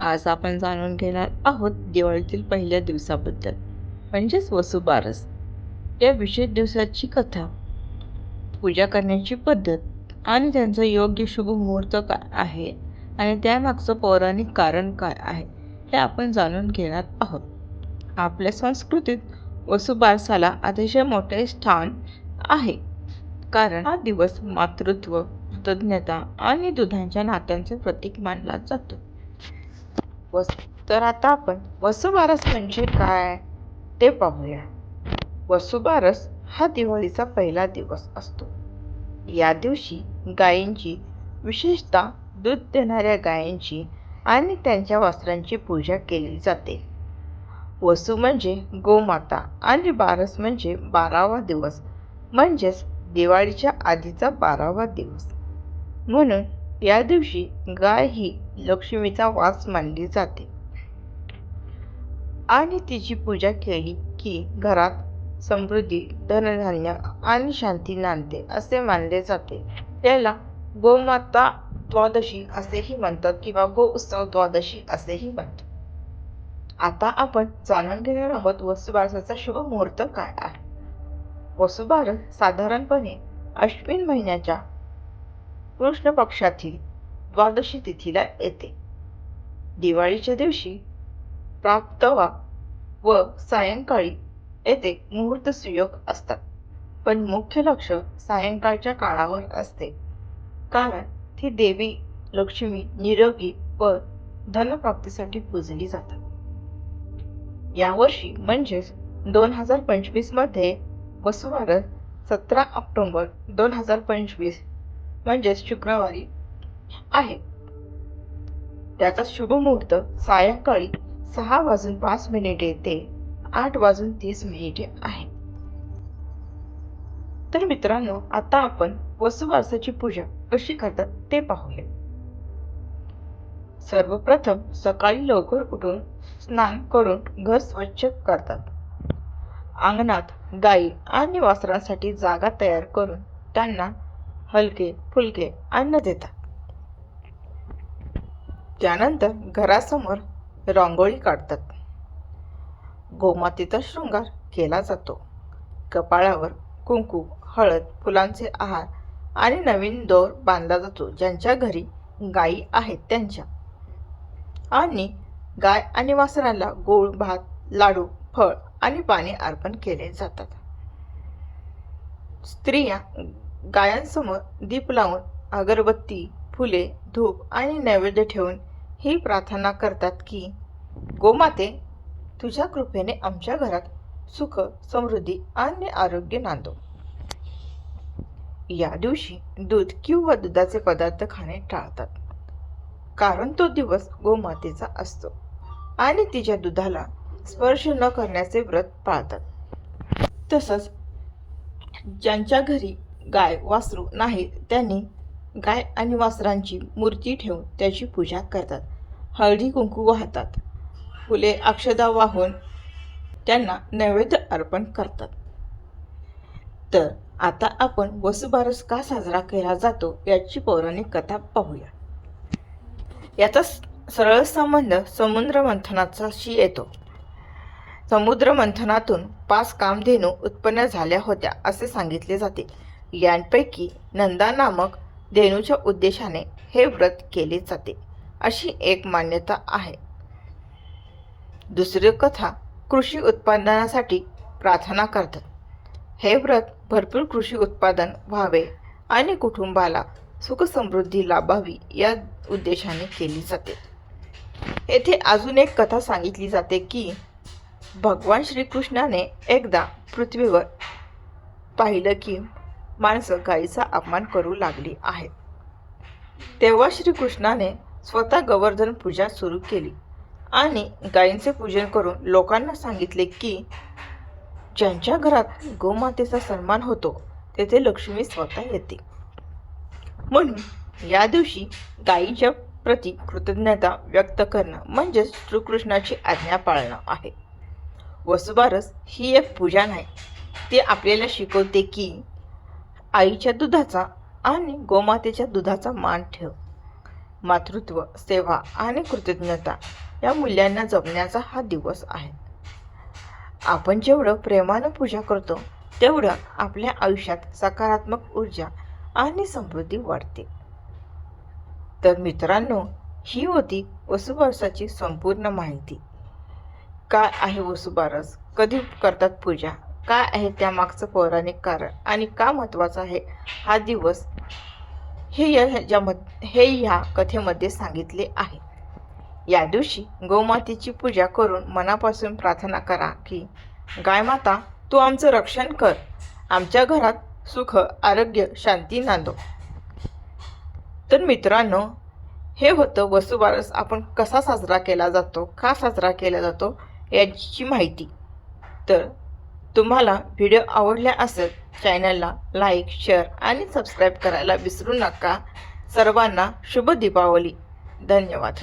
आज आपण जाणून घेणार आहोत दिवाळीतील पहिल्या दिवसाबद्दल म्हणजेच वसुबारस या विशेष दिवसाची कथा पूजा करण्याची पद्धत आणि त्यांचं योग्य शुभ मुहूर्त काय आहे आणि त्यामागचं पौराणिक कारण काय आहे हे आपण जाणून घेणार आहोत. आपल्या संस्कृतीत वसुबारसाला अतिशय मोठे स्थान आहे कारण हा दिवस मातृत्व कृतज्ञता आणि दुधांच्या नात्यांचे प्रतीक मानला जातो. वस तर आता आपण वसुबारस म्हणजे काय ते पाहूया. वसुबारस हा दिवाळीचा पहिला दिवस असतो. या दिवशी गायींची विशेषतः दूध देणाऱ्या गायींची आणि त्यांच्या वस्त्रांची पूजा केली जाते. वसू म्हणजे गोमाता आणि बारस म्हणजे बारावा दिवस म्हणजेच दिवाळीच्या आधीचा बारावा दिवस. म्हणून या दिवशी गाय ही लक्ष्मीचा वास मानली जाते. आणि तिची पूजा केली की घरात समृद्धी धनधान्य आणि शांती नांदते असे मानले जाते. त्याला गोमाता द्वादशी असेही म्हणतात किंवा गो उत्सव द्वादशी असेही म्हणतात. आता आपण जाणून घेणार आहोत वसुबारसाचा शुभ मुहूर्त काय आहे? वसुबारस साधारणपणे अश्विन महिन्याच्या कृष्ण पक्षातील द्वादशी तिथीला येते. दिवाळीच्या दिवशी प्राप्तवा व सायंकाळी येथे मुहूर्त सुयोग असतात. पण मुख्य लक्ष सायंकाळच्या काळावर असते. कारण ती देवी लक्ष्मी निरोगी व धनप्राप्तीसाठी पूजली जातात. यावर्षी म्हणजेच दोन हजार पंचवीसमध्ये वसुबारस सतरा ऑक्टोबर दोन हजार पंचवीस म्हणजेच शुक्रवारी आहे. त्याचा शुभ मुहूर्त सायंकाळी सहा वाजून पाच मिनिटे ते आठ वाजून तीस मिनिटे आहे. तर मित्रांनो आता आपण वसुवासाची पूजा कशी करतात ते पाहूया. सर्वप्रथम सकाळी लवकर उठून स्नान करून घर स्वच्छ करतात. अंगणात गाई आणि वासरांसाठी जागा तयार करून त्यांना हलके फुलके अन्न देतात. त्यानंतर घरासमोर रांगोळी काढतात. गोमातीचा शृंगार केला जातो. कपाळावर कुंकू हळद फुलांचे आहार आणि नवीन दोर बांधला जातो ज्यांच्या घरी गायी आहेत त्यांच्या. आणि गाय आणि वासराला गोळ भात लाडू फळ आणि पाणी अर्पण केले जातात. स्त्रिया गायांसमोर दीप लावून अगरबत्ती फुले धूप आणि नैवेद्य ठेवून ही प्रार्थना करतात की गोमाते तुझ्या कृपेने आमच्या घरात सुख समृद्धी आणि आरोग्य नांदो. या दिवशी दूध किंवा दुधाचे पदार्थ खाणे टाळतात. कारण तो दिवस गोमातेचा असतो आणि तिच्या दुधाला स्पर्श न करण्याचे व्रत पाळतात. तसंच ज्यांच्या घरी गाय वासरू नाही त्यांनी गाय आणि वासरांची मूर्ती ठेवून त्याची पूजा करतात. हळदी कुंकू वाहतात. फुले अक्षदा वाहून त्यांना नैवेद्य अर्पण करतात. तर आता आपण वसुबारस का साजरा केला जातो याची पौराणिक कथा पाहूया. याचा स- सरळ संबंध समुद्र मंथनाचाशी येतो. समुद्र मंथनातून पाच कामधेनू उत्पन्न झाल्या होत्या असे सांगितले जाते. यांपैकी नंदा नामक धेनूच्या उद्देशाने हे व्रत केले जाते अशी एक मान्यता आहे. दुसरी कथा कृषी उत्पादनासाठी प्रार्थना करतात. हे व्रत भरपूर कृषी उत्पादन व्हावे आणि कुटुंबाला सुखसमृद्धी लाभावी या उद्देशाने केली जाते. येथे अजून एक कथा सांगितली जाते की भगवान श्रीकृष्णाने एकदा पृथ्वीवर पाहिलं की माणसं गायीचा अपमान करू लागली आहेत. तेव्हा श्रीकृष्णाने स्वतः गोवर्धन पूजा सुरू केली आणि गायींचे पूजन करून लोकांना सांगितले की ज्यांच्या घरात गोमातेचा सन्मान होतो तेथे लक्ष्मी स्वतः येते. म्हणून या दिवशी गायीच्या प्रती कृतज्ञता व्यक्त करणं म्हणजेच श्रीकृष्णाची आज्ञा पाळणं आहे. वसुबारस ही एक पूजा नाही ती आपल्याला शिकवते की आईच्या दुधाचा आणि गोमातेच्या दुधाचा मान ठेव. मातृत्व सेवा आणि कृतज्ञता या मूल्यांना जपण्याचा हा दिवस आहे. आपण जेवढं प्रेमानं पूजा करतो तेवढं आपल्या आयुष्यात सकारात्मक ऊर्जा आणि समृद्धी वाढते. तर मित्रांनो ही होती वसुबारसाची संपूर्ण माहिती. काय आहे वसुबारस? कधी करतात पूजा? काय आहे त्यामागचं पौराणिक कारण? आणि का महत्त्वाचं आहे हा दिवस? हे या ह्याच्यामध्ये हे ह्या कथेमध्ये सांगितले आहे. या दिवशी गोमातेची पूजा करून मनापासून प्रार्थना करा की गायमाता तू आमचं रक्षण कर. आमच्या घरात सुख आरोग्य शांती नांदो तर मित्रांनो हे होतं वसुबारस आपण कसा साजरा केला जातो का साजरा केला जातो याची माहिती. तर तुम्हाला व्हिडिओ आवडला असेल चॅनलला लाईक शेअर आणि सबस्क्राईब करायला विसरू नका. सर्वांना शुभ दीपावली. धन्यवाद.